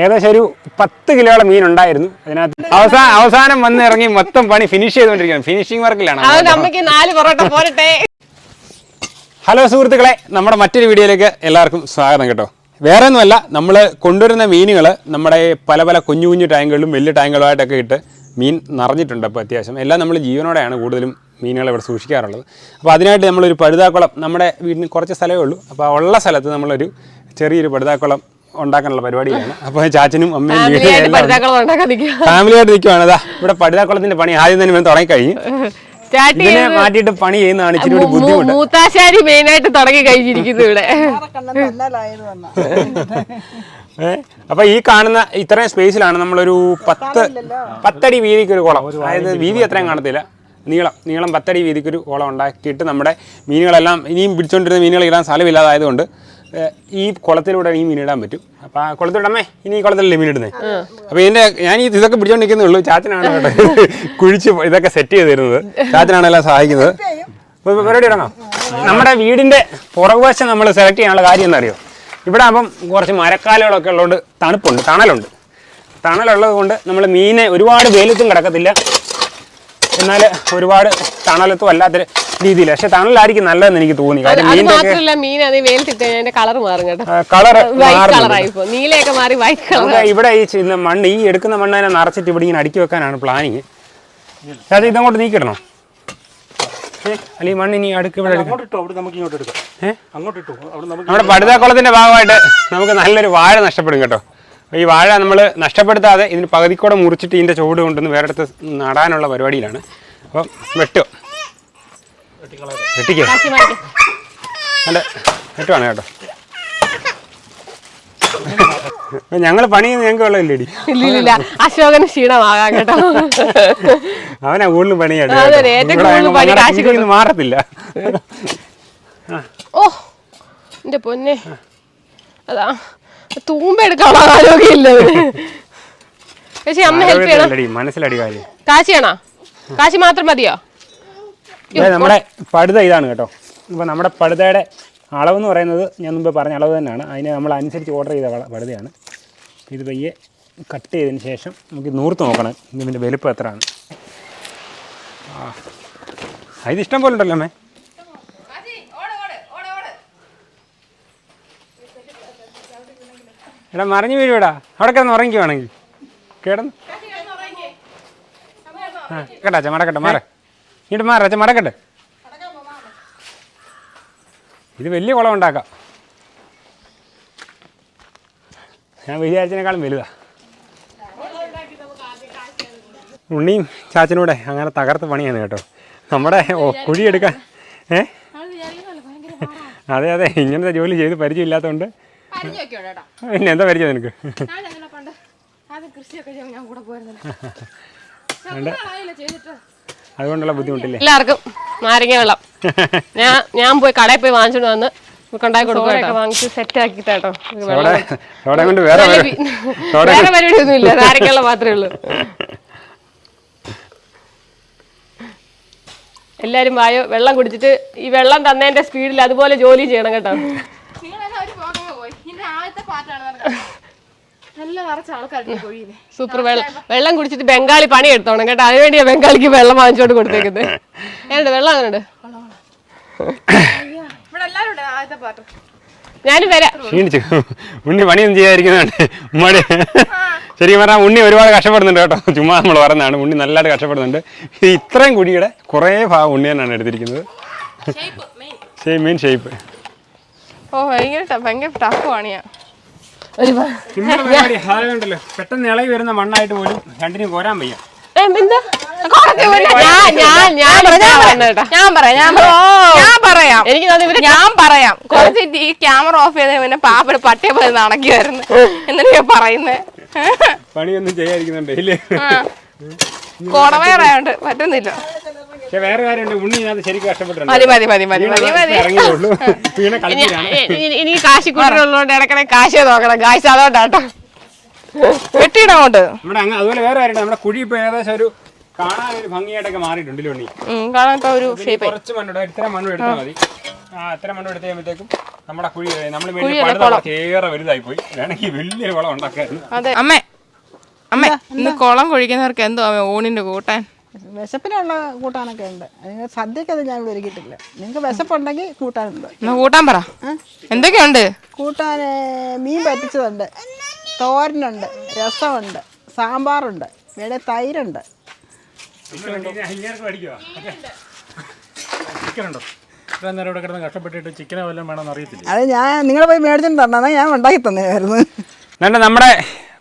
ഏകദേശം ഒരു പത്ത് കിലോയുടെ മീൻ ഉണ്ടായിരുന്നു അതിനകത്ത്. അവസാനം അവസാനം വന്ന് ഇറങ്ങി മൊത്തം പണി ഫിനിഷ് ചെയ്തുകൊണ്ടിരിക്കുകയാണ്. ഫിനിഷിംഗ് വർക്കിലാണ് പോരട്ടെ. ഹലോ സുഹൃത്തുക്കളെ നമ്മുടെ മറ്റൊരു വീഡിയോയിലേക്ക് എല്ലാവർക്കും സ്വാഗതം കേട്ടോ. വേറെ ഒന്നുമല്ല നമ്മൾ കൊണ്ടുവരുന്ന മീനുകൾ നമ്മുടെ പല പല കുഞ്ഞു കുഞ്ഞു ടാങ്കുകളിലും വലിയ ടാങ്കുകളുമായിട്ടൊക്കെ ഇട്ട് മീൻ നിറഞ്ഞിട്ടുണ്ട് അപ്പോൾ അത്യാവശ്യം. എല്ലാം നമ്മൾ ജീവനോടെയാണ് കൂടുതലും മീനുകൾ ഇവിടെ സൂക്ഷിക്കാറുള്ളത്. അപ്പോൾ അതിനായിട്ട് നമ്മളൊരു പഴുതാക്കുളം നമ്മുടെ വീടിന് കുറച്ച് സ്ഥലമേ ഉള്ളൂ. അപ്പോൾ ഉള്ള സ്ഥലത്ത് നമ്മളൊരു ചെറിയൊരു പഴുതാക്കുളം ഉണ്ടാക്കാനുള്ള പരിപാടിയാണ് അപ്പോൾ ചാച്ചനും അമ്മയും ഫാമിലിയായിട്ട് നിൽക്കുവാണ് അതാ ഇവിടെ പഠിതാക്കുളത്തിന്റെ പണി ആദ്യം തന്നെ ഇവൻ തുടങ്ങിക്കഴിഞ്ഞു. സ്റ്റാർട്ട് ഇതിനെ മാറ്റിയിട്ട് പണി ചെയ്യുന്നതാണ് ഇച്ചിരി കൂടി ബുദ്ധിമുട്ട്. മൂത്താശാരി മെയിൻ ആയിട്ട് തുടങ്ങി കഴിഞ്ഞിരിക്കുന്നു ഇവിടെ? അപ്പൊ ഈ കാണുന്ന ഇത്രയും സ്പേസിലാണ് നമ്മളൊരു പത്ത് പത്തടി വീതിക്ക് ഒരു കുളം. അതായത് വീതി അത്രയും കാണത്തില്ല. നീളം നീളം പത്തടി വീതിക്ക് ഒരു കുളം ഉണ്ടാക്കിയിട്ട് നമ്മുടെ മീനുകളെല്ലാം ഇനിയും പിടിച്ചോണ്ടിരുന്ന മീനുകൾ ഇടാൻ സ്ഥലമില്ലാതായതുകൊണ്ട് ഈ കുളത്തിലൂടെ ഈ മീനിടാൻ പറ്റും. അപ്പൊ ആ കുളത്തിലൂടെ ഇനി ഈ കുളത്തിലല്ലേ മീനിടുന്നേ അപ്പൊ ഇതിന്റെ ഞാൻ ഈ ഇതൊക്കെ പിടിച്ചോണ്ടിരിക്കുന്നേ ഉള്ളൂ. ചാച്ചനാണ് കേട്ടോ കുഴിച്ച് ഇതൊക്കെ സെറ്റ് ചെയ്ത് തരുന്നത്. ചാച്ചനാണ് എല്ലാം സഹായിക്കുന്നത്. പരിപാടി ഇറങ്ങാം നമ്മുടെ വീടിന്റെ പുറകുവശം നമ്മൾ സെലക്ട് ചെയ്യാനുള്ള കാര്യം എന്താ അറിയോ ഇവിടെ ആകുമ്പം കുറച്ച് മരക്കാലുകളൊക്കെ ഉള്ളതുകൊണ്ട് തണുപ്പുണ്ട് തണലുണ്ട്. തണലുള്ളത് കൊണ്ട് നമ്മൾ മീനെ ഒരുപാട് വെയിലത്തും കിടക്കത്തില്ല. എന്നാൽ ഒരുപാട് തണലത്തും അല്ലാത്ത രീതിയിൽ പക്ഷെ തണലായിരിക്കും നല്ലതെന്ന് എനിക്ക് തോന്നി. കാര്യം അത് മീനിന്റെ മീൻ അത് വെയിലത്തിട്ട് കഴിഞ്ഞാൽ അതിന്റെ കളർ മാറും കേട്ടോ. കളർ വൈറ്റ് കളറായി ഇപ്പൊ നീലയൊക്കെ മാറി വൈറ്റ് കളർ ഇവിടെ ഈ ചെയ്യുന്ന മണ്ണ് ഈ എടുക്കുന്ന മണ്ണ് തന്നെ നിറച്ചിട്ട് ഇവിടെ ഇങ്ങനെ അടുക്കി വെക്കാനാണ് പ്ലാനിങ് അത് ഇതങ്ങോട്ട് നീക്കിടണോ? അല്ലെങ്കിൽ അല്ല ഈ മണ്ണ് ഇനി അടുക്ക് ഇവിടെ എടുക്കണം അങ്ങോട്ട് ഇട്ടോ അവിടെ നമുക്ക് ഇങ്ങോട്ട് എടുക്കാം. അങ്ങോട്ട് ഇട്ടോ അവിടെ നമുക്ക് നമ്മുടെ പടുതാക്കുളത്തിന്റെ ഭാഗമായിട്ട് നമുക്ക് നല്ലൊരു വാഴ നഷ്ടപ്പെടും കേട്ടോ. ഈ വാഴ നമ്മൾ നഷ്ടപ്പെടുത്താതെ ഇതിന് പകുതിക്കൂടെ മുറിച്ചിട്ട് ഇതിന്റെ ചുവട് കൊണ്ടുവന്ന് വേറെ അടുത്ത് നടാനുള്ള പരിപാടിയിലാണ്. അപ്പം വെട്ടോ വെട്ടിക്കോ? അല്ല വെട്ടുവാണ് കേട്ടോ. ഞങ്ങൾ പണി ഞങ്ങൾക്ക് വെള്ളമില്ലേടി. ഇല്ലില്ല അശോകന് ക്ഷീണമാകാം കേട്ടോ. അവനാ കൂടുതലും പണിയാണ് മാറത്തില്ല. ഓ എന്റെ പൊന്നെ. അതാ തൂമ്പ എടുക്കാനുള്ള ആരോഗ്യമില്ല പക്ഷെ അമ്മ ഹെൽപ്പ് ചെയ്യണം? മനസ്സിലടി കാര്യം. കാശിയാണോ കാശി മാത്രം മതിയോ? നമ്മുടെ പടുത ഇതാണ് കേട്ടോ. അപ്പോൾ നമ്മുടെ പടുതയുടെ അളവെന്ന് പറയുന്നത് ഞാൻ മുമ്പ് പറഞ്ഞ അളവ് തന്നെയാണ്. അതിന് നമ്മൾ അനുസരിച്ച് ഓർഡർ ചെയ്ത പടുതയാണ്. ഇത് പയ്യെ കട്ട് ചെയ്തതിന് ശേഷം നമുക്ക് നൂർത്ത് നോക്കണം. ഇതിന്റെ വലുപ്പം എത്രയാണ്? ആ. ഇത് ഇഷ്ടം പോലെ ഉണ്ടല്ലോ അമ്മേ. എടാ മറിഞ്ഞു വീഴുവിടാ. അവിടെ കിടന്ന് ഉറങ്ങിക്കുവാണെങ്കിൽ കിടന്ന്. ആ കേട്ടാ അച്ഛൻ മടക്കട്ടെ മാറ. ഇങ്ങോട്ട് മാറ അച്ഛൻ മടക്കട്ടെ. ഇത് വലിയ കുളം ഉണ്ടാക്കാം. ഞാൻ വിചാരിച്ചതിനേക്കാളും വലുതാ. ഉണ്ണിയും ചാച്ചനൂടെ അങ്ങനെ തകർത്ത് പണിയാണ് കേട്ടോ. നമ്മുടെ കുഴിയെടുക്കാൻ ഏ? അതെ അതെ ഇങ്ങനത്തെ ജോലി ചെയ്ത് പരിചയമില്ലാത്തതുകൊണ്ട് പിന്നെ എന്താ പരിചയം നിനക്ക്? അതുകൊണ്ടുള്ള ബുദ്ധിമുട്ടില്ലേ? എല്ലാവർക്കും നാരങ്ങ വെള്ളം. ഞാൻ ഞാൻ പോയി കടയിൽ പോയി വാങ്ങിച്ചോണ്ട് വന്ന് കൊണ്ടായി കൊടുക്കും വാങ്ങിച്ച് സെറ്റ് ആക്കി കേട്ടോ അവിടെ അവിടെ കൊണ്ട് വേറെ വേറെ വേറെ പരിപാടി ഒന്നും ഇല്ല. നാരങ്ങ മാത്രമേ ഉള്ളൂ. എല്ലാരും വായോ? വെള്ളം കുടിച്ചിട്ട് ഈ വെള്ളം തന്നതിന്റെ സ്പീഡിൽ അതുപോലെ ജോലി ചെയ്യണം കേട്ടോ. നല്ല നിറച്ച ആൾക്കാരുടെ കൊഴിയിൽ സൂപ്പർ. വെള്ളം വെള്ളം കുടിച്ചിട്ട് ബംഗാളി പണി എടുത്തോണം കേട്ടോ. അതിനുവേണ്ടിയാ ബംഗാളിക്ക് വെള്ളം വാങ്ങിച്ചോണ്ട് കൊടുത്തേക്കുന്നത് എങ്ങനെയുണ്ട് വെള്ളം അങ്ങനെ ഇവിടെ എല്ലാരും ഉണ്ട്. ആദ്യത്തെ പാട്ട് ഞാനും വരാം. ക്ഷീണിച്ചു. ഉണ്ണി പണിയൊന്നും ചെയ്യാതിരിക്കുന്നുണ്ട്. ഉമ്മടി. ശരിക്കും പറഞ്ഞാൽ ഉണ്ണി ഒരുപാട് കഷ്ടപ്പെടുന്നുണ്ട് കേട്ടോ. ചുമ്മാ നമ്മൾ പറയുന്നതാണ്. ഉണ്ണി നല്ലതായിട്ട് കഷ്ടപ്പെടുന്നുണ്ട്. ഇത് ഇത്രയും കുടിയുടെ കുറേ ഭാഗം ഉണ്ണി തന്നെയാണ് എടുത്തിരിക്കുന്നത്. ഷേപ്പ് മെയിൻ ഷേപ്പ് ഓ ഭയങ്കര ഭയങ്കര ടഫ് പണിയാ ഒരു പ- ഉണ്ടല്ലോ പെട്ടെന്ന് ഇളകി വരുന്ന മണ്ണായിട്ട് പോലും രണ്ടിനും കോരാൻ വയ്യ? ഞാൻ പറയാം. ഞാൻ പറയാം. എനിക്ക് ഞാൻ പറയാം. കുറച്ചിട്ട് ഈ ക്യാമറ ഓഫ് ചെയ്ത പിന്നെ പാപ്പ പട്ടിയെ പോയി നടക്കി വരുന്നു എന്നിട്ട് ഞാൻ പറയുന്നേ? പണിയൊന്നും ചെയ്യാതിരിക്കുന്നുണ്ട് ഇല്ലേ? കോടവയറായോണ്ട് പറ്റുന്നില്ല. പക്ഷെ വേറെ കാര്യമുണ്ട്. ഉണ്ണി ഇതിനകത്ത് ശരിക്കും കഷ്ടപ്പെട്ടിട്ടുണ്ട്. മതി മതി മതി മതി മതി മതി. ഇറങ്ങിയുള്ളൂ വീണ ഇനി- കളിച്ചിലാണ് ഇനി- ഇനി കാശി കുട്ടികളുള്ളതുകൊണ്ട് ഇടക്കണേ കാശ് നോക്കണം. കാശ് അതോണ്ടാട്ടോ വെട്ടിയിടങ്ങോട്ട് നമ്മുടെ അങ്ങ് അതുപോലെ വേറെ കാര്യമുണ്ട്. നമ്മുടെ കുഴി ഇപ്പൊ ഏകദേശം ഒരു കാണാൻ ഒരു ഭംഗിയായിട്ടൊക്കെ മാറിയിട്ടുണ്ട് ഉണ്ണി. കാണാൻ ഇപ്പൊ ഒരു ഇതിന് കുറച്ച് മണ്ണിടും ഇത്ര മണ്ണും എടുത്താൽ മതി. ആ ഇത്ര മണ്ണും എടുത്ത് കഴിയുമ്പോഴത്തേക്കും നമ്മുടെ കുഴി നമ്മൾ പണിത കുറച്ച് ഏറെ വലുതായി പോയി വേണമെങ്കിൽ വലിയൊരു കുളം ഉണ്ടാക്കായിരുന്നു. അതെ. അമ്മേ അമ്മേ ഇന്ന് കുളം കുഴിക്കുന്നവർക്ക് എന്തോ അമ്മേ ഊണിന്റെ കൂട്ടാൻ? വിശപ്പിനുള്ള കൂട്ടാനൊക്കെ ഉണ്ട്. നിങ്ങൾ സദ്യക്കത് ഞാൻ ഇവിടെ ഒരുക്കിയിട്ടില്ല. നിങ്ങൾക്ക് വിശപ്പുണ്ടെങ്കിൽ കൂട്ടാനുണ്ട് എന്നാ കൂട്ടാൻ പറ. എന്തൊക്കെയുണ്ട്? കൂട്ടാൻ മീൻ പറ്റിച്ചതുണ്ട്. തോരനുണ്ട് രസമുണ്ട് സാമ്പാറുണ്ട് ഇവിടെ തൈരുണ്ട്. ചിക്കൻ ഉണ്ടോ ഇത്രയും ഇവിടെ കിടന്ന് കഷ്ടപ്പെട്ടിട്ട് ചിക്കനോ വേണമെന്ന് അറിയത്തില്ല അത് ഞാൻ നിങ്ങൾ പോയി മേടിച്ചിട്ട് തന്നാ ഞാൻ ഉണ്ടാക്കി തന്നെയായിരുന്നു എന്നിട്ട് നമ്മുടെ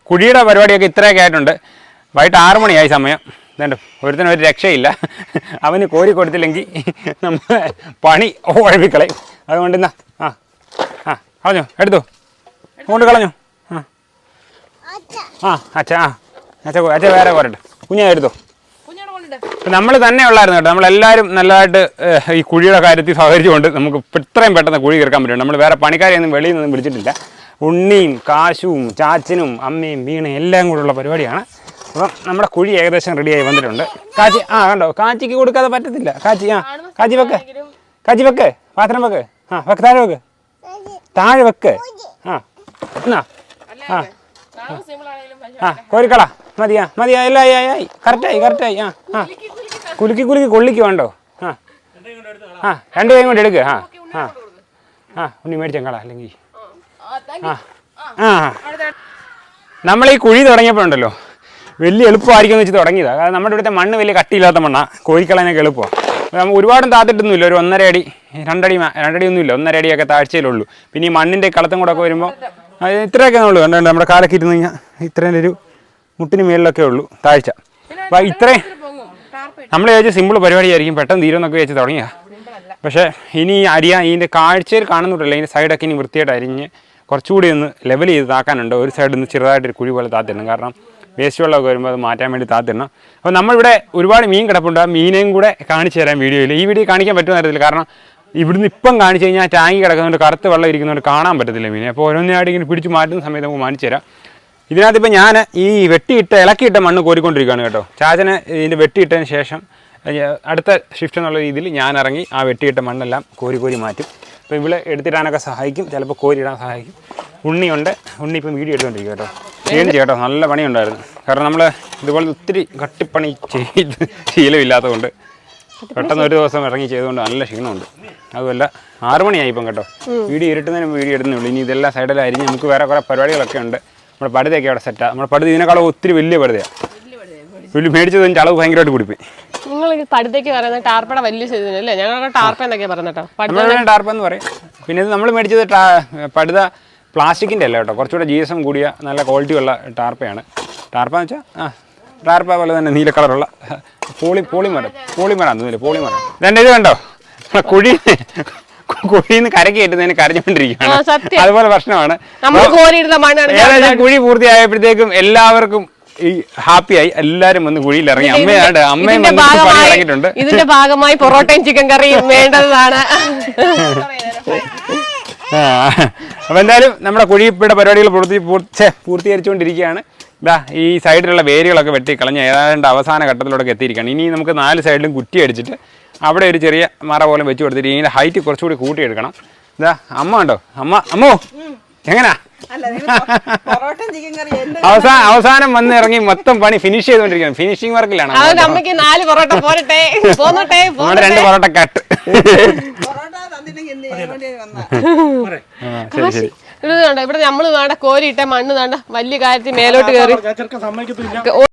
കുഴിയുടെ പരിപാടിയൊക്കെ ഇത്രയൊക്കെ ആയിട്ടുണ്ട്. വൈകിട്ട് ആറു മണിയായി സമയം. എന്നിട്ട് ഒരുത്തനും ഒരു രക്ഷയില്ല. അവന് കോരി കൊടുത്തില്ലെങ്കിൽ നമ്മൾ പണി ഉഴപ്പിക്കളയും അതുകൊണ്ട് എന്നാ ആ ആ കളഞ്ഞോ? എടുത്തു? കൊണ്ട് കളഞ്ഞു? ആ. ആ അച്ഛ ആ. അച്ഛ അച്ഛ വേറെ പോരട്ടെ. കുഞ്ഞാ എടുത്തോ? നമ്മൾ തന്നെ ഉള്ളായിരുന്നു കേട്ടോ. നമ്മളെല്ലാവരും നല്ലതായിട്ട് ഈ കുഴിയുടെ കാര്യത്തിൽ സഹകരിച്ചുകൊണ്ട് നമുക്ക് ഇത്രയും പെട്ടെന്ന് കുഴി കീർക്കാൻ പറ്റും. നമ്മൾ വേറെ പണിക്കാരെയൊന്നും വെളിയിൽ നിന്നും വിളിച്ചിട്ടില്ല. ഉണ്ണിയും കാശുവും ചാച്ചനും അമ്മയും വീണയും എല്ലാം കൂടെയുള്ള പരിപാടിയാണ്. അപ്പം നമ്മുടെ കുഴി ഏകദേശം റെഡിയായി വന്നിട്ടുണ്ട്. കാച്ചി ആ കണ്ടോ? കാച്ചിക്ക് കൊടുക്കാതെ പറ്റത്തില്ല. കാച്ചി ആ കാച്ചി വെക്ക്. കാച്ചി വെക്ക്. പാത്രം വെക്ക്. ആ വെക്ക്. താഴെ വെക്ക്. താഴെ വെക്ക്. ആ എന്നാ? ആ. ആ കോരിക്കള മതിയാ മതിയാ. എല്ലാം ആയി ആയി കറക്റ്റായി കറക്റ്റായി. ആ ആ. കുലുക്കി കുലുക്കി കൊള്ളിക്ക് വേണ്ടോ? ആ. ആ രണ്ട് കൈ കൊണ്ട് എടുക്കുക ആ ആ. ആ ഉണ്ണി മേടിച്ചങ്ങള അല്ലെങ്കിൽ. ആ ആ നമ്മൾ ഈ കുഴി തുടങ്ങിയപ്പോഴുണ്ടല്ലോ. വലിയ എളുപ്പമായിരിക്കും എന്ന് വെച്ച് തുടങ്ങിയതാണ് കാരണം നമ്മുടെ ഇവിടുത്തെ മണ്ണ് വലിയ കട്ടിയില്ലാത്ത മണ്ണാണ് കോരിക്കളയാനൊക്കെ എളുപ്പമാണ് നമ്മൾ ഒരുപാടും താത്തിട്ടൊന്നുമില്ല. ഒരു ഒന്നര അടി രണ്ടടി രണ്ടടി ഒന്നുമില്ല ഒന്നര അടിയൊക്കെ താഴ്ചയിലുള്ളൂ പിന്നെ ഈ മണ്ണിന്റെ കളത്തും കൂടെ ഒക്കെ വരുമ്പോൾ ഇത്രയൊക്കെ ഉള്ളൂ. കണ്ടോ നമ്മുടെ കാലൊക്കെ ഇരുന്ന് കഴിഞ്ഞാൽ ഇത്രയും ഒരു മുട്ടിന് മേളിലൊക്കെ ഉള്ളൂ താഴ്ച. അപ്പം ഇത്രയും നമ്മൾ വിചാരിച്ച സിമ്പിൾ പരിപാടിയായിരിക്കും. പെട്ടെന്ന് തീരുമെന്നൊക്കെ വെച്ച് തുടങ്ങിയ പക്ഷേ ഇനി ഈ അരിയ ഇതിന്റെ കാഴ്ചയിൽ കാണുന്നുണ്ടല്ലോ ഇതിന്റെ സൈഡൊക്കെ ഇനി വൃത്തിയായിട്ട് അരിഞ്ഞ് കുറച്ചുകൂടി ഒന്ന് ലെവൽ ചെയ്ത് താക്കാനുണ്ട്. ഒരു സൈഡിൽ നിന്ന് ചെറുതായിട്ടൊരു കുഴി പോലെ താത്തിരുന്നു കാരണം വേസ്റ്റ് വെള്ളമൊക്കെ വരുമ്പോൾ അത് മാറ്റാൻ വേണ്ടി താത്തിടണം. അപ്പോൾ നമ്മളിവിടെ ഒരുപാട് മീൻ കിടപ്പുണ്ട്. ആ മീനെയും കൂടെ കാണിച്ചു തരാം വീഡിയോയിൽ ഈ വീഡിയോ കാണിക്കാൻ പറ്റുന്ന തരത്തില്ല കാരണം ഇവിടുന്ന് ഇപ്പം കാണിച്ചു കഴിഞ്ഞാൽ ടാങ്കി കിടക്കുന്നതുകൊണ്ട് കറുത്ത വെള്ളം ഇരിക്കുന്നതുകൊണ്ട് കാണാൻ പറ്റത്തില്ല മീനെ. അപ്പോൾ ഓരോന്നായിട്ട് ഇങ്ങനെ പിടിച്ച് മാറ്റുന്ന സമയത്ത് നമുക്ക് കാണിച്ചു തരാം. ഇതിനകത്ത് ഇപ്പോൾ ഞാൻ ഈ വെട്ടിയിട്ട് ഇളക്കിയിട്ട മണ്ണ് കോരിക്കൊണ്ടിരിക്കുകയാണ് കേട്ടോ. ചാച്ചന് ഇതിന്റെ വെട്ടിയിട്ടതിന് ശേഷം അടുത്ത ഷിഫ്റ്റ് എന്നുള്ള രീതിയിൽ ഞാൻ ഇറങ്ങി ആ വെട്ടിയിട്ട മണ്ണെല്ലാം കോരി കോരി മാറ്റും. അപ്പോൾ ഇവിടെ എടുത്തിടാനൊക്കെ സഹായിക്കും ചിലപ്പോൾ കോരിയിടാൻ സഹായിക്കും. ഉണ്ണിയുണ്ട്. ഉണ്ണി ഇപ്പം വീഡിയോ എടുത്തുകൊണ്ടിരിക്കും കേട്ടോ. ചെയ്യേണ്ടി കേട്ടോ. നല്ല പണിയുണ്ടായിരുന്നു. കാരണം നമ്മൾ ഇതുപോലെ ഒത്തിരി കട്ടിപ്പണി ചെയ്ത് ശീലമില്ലാത്തതുകൊണ്ട് പെട്ടെന്ന് ഒരു ദിവസം ഇറങ്ങി ചെയ്തുകൊണ്ട് നല്ല ക്ഷീണമുണ്ട്. അതുമല്ല ആറ് മണിയായി ഇപ്പം കേട്ടോ വീഡിയോ ഇരുട്ടുന്നതിന് വീഡിയോ ഇടുന്നുള്ളൂ ഇനി ഇതെല്ലാം അരിഞ്ഞ് നമുക്ക് വേറെ കുറേ പരിപാടികളൊക്കെ ഉണ്ട്. നമ്മുടെ പടുതയൊക്കെ അവിടെ സെറ്റാണ് നമ്മുടെ പടുതി ഇതിനേക്കാളും ഒത്തിരി വലിയ പടുതയാണ് വലിയ മേടിച്ചത് അതിന്റെ അളവ് ഭയങ്കരമായിട്ട് കൂടിപ്പോയി. നിങ്ങൾ ഈ പടുത്തേക്ക് പറയുന്ന ടാർപ്പട വലിയ സൈസിന് അല്ലേ? ഞങ്ങളുടെ ടാർപ്പ എന്നൊക്കെ പറഞ്ഞിട്ടോ നമ്മൾ ടാർപ്പ എന്ന് പറയും. പിന്നെ ഇത് നമ്മൾ മേടിച്ചത് ടാ- പടുത പ്ലാസ്റ്റിക്കിന്റെ അല്ല കേട്ടോ? കുറച്ചുകൂടെ ജി എസ് എം കൂടിയ നല്ല ക്വാളിറ്റി ഉള്ള ടാർപ്പയാണ്. ടാർപ്പ എന്ന് വെച്ചാൽ ആ ടാർപ്പ പോലെ തന്നെ നീല കളറുള്ള പോളി പോളിമറ പോളിമരം തോന്നില്ല പോളിമറ രണ്ട് ഇത് കണ്ടോ? കുഴി കുഴിയിൽ നിന്ന് കരക്ക് കയറ്റുന്നതിന് ആ, കരഞ്ഞുകൊണ്ടിരിക്കുകയാണ് സത്യം. അതുപോലെ പ്രശ്നമാണ്. നമ്മൾ കോരിയിടുന്ന മണ്ണാണ് ഏകദേശം കുഴി പൂർത്തിയായപ്പോഴത്തേക്കും എല്ലാവർക്കും ഈ ഹാപ്പിയായി എല്ലാരും വന്ന് കുഴിയിൽ ഇറങ്ങി. അമ്മയാണ് അമ്മയും ഇതിന്റെ ഭാഗമായി ഇറങ്ങിയിട്ടുണ്ട്. ഇതിന്റെ ഭാഗമായി പൊറോട്ടയും ചിക്കൻ കറിയും വേണ്ടതാണ്. അപ്പൊ എന്തായാലും നമ്മുടെ കുഴിപ്പിയുടെ പരിപാടികൾ പൂർത്തി പൂർത്തീകരിച്ചുകൊണ്ടിരിക്കുകയാണ്. ഇതാ ഈ സൈഡിലുള്ള വേരുകളൊക്കെ വെട്ടി കളഞ്ഞ് ഏതാണ്ട് അവസാന ഘട്ടത്തിലൂടെ എത്തിയിരിക്കുകയാണ്. ഇനി നമുക്ക് നാല് സൈഡിലും കുറ്റി അടിച്ചിട്ട് അവിടെ ഒരു ചെറിയ മറ പോലും വെച്ച് കൊടുത്തിട്ട് ഇതിന്റെ ഹൈറ്റ് കുറച്ചുകൂടി കൂട്ടിയെടുക്കണം. ഇതാ അമ്മ ഉണ്ടോ? അമ്മ അമ്മോ എങ്ങനാ? അവസാനം അവസാനം വന്ന് ഇറങ്ങി മൊത്തം പണി ഫിനിഷ് ചെയ്തോണ്ടിരിക്കുന്നു ഫിനിഷിംഗ് വർക്കിലാണ് അമ്മയ്ക്ക് നാല് പൊറോട്ട പോരട്ടെ. പോന്നോട്ടെ രണ്ട് പൊറോട്ട കട്ട് ഇവിടെ നമ്മൾ വേണ്ട കോരിയിട്ട മണ്ണ് വേണ്ട വലിയ കാര്യത്തിൽ മേലോട്ട് കയറി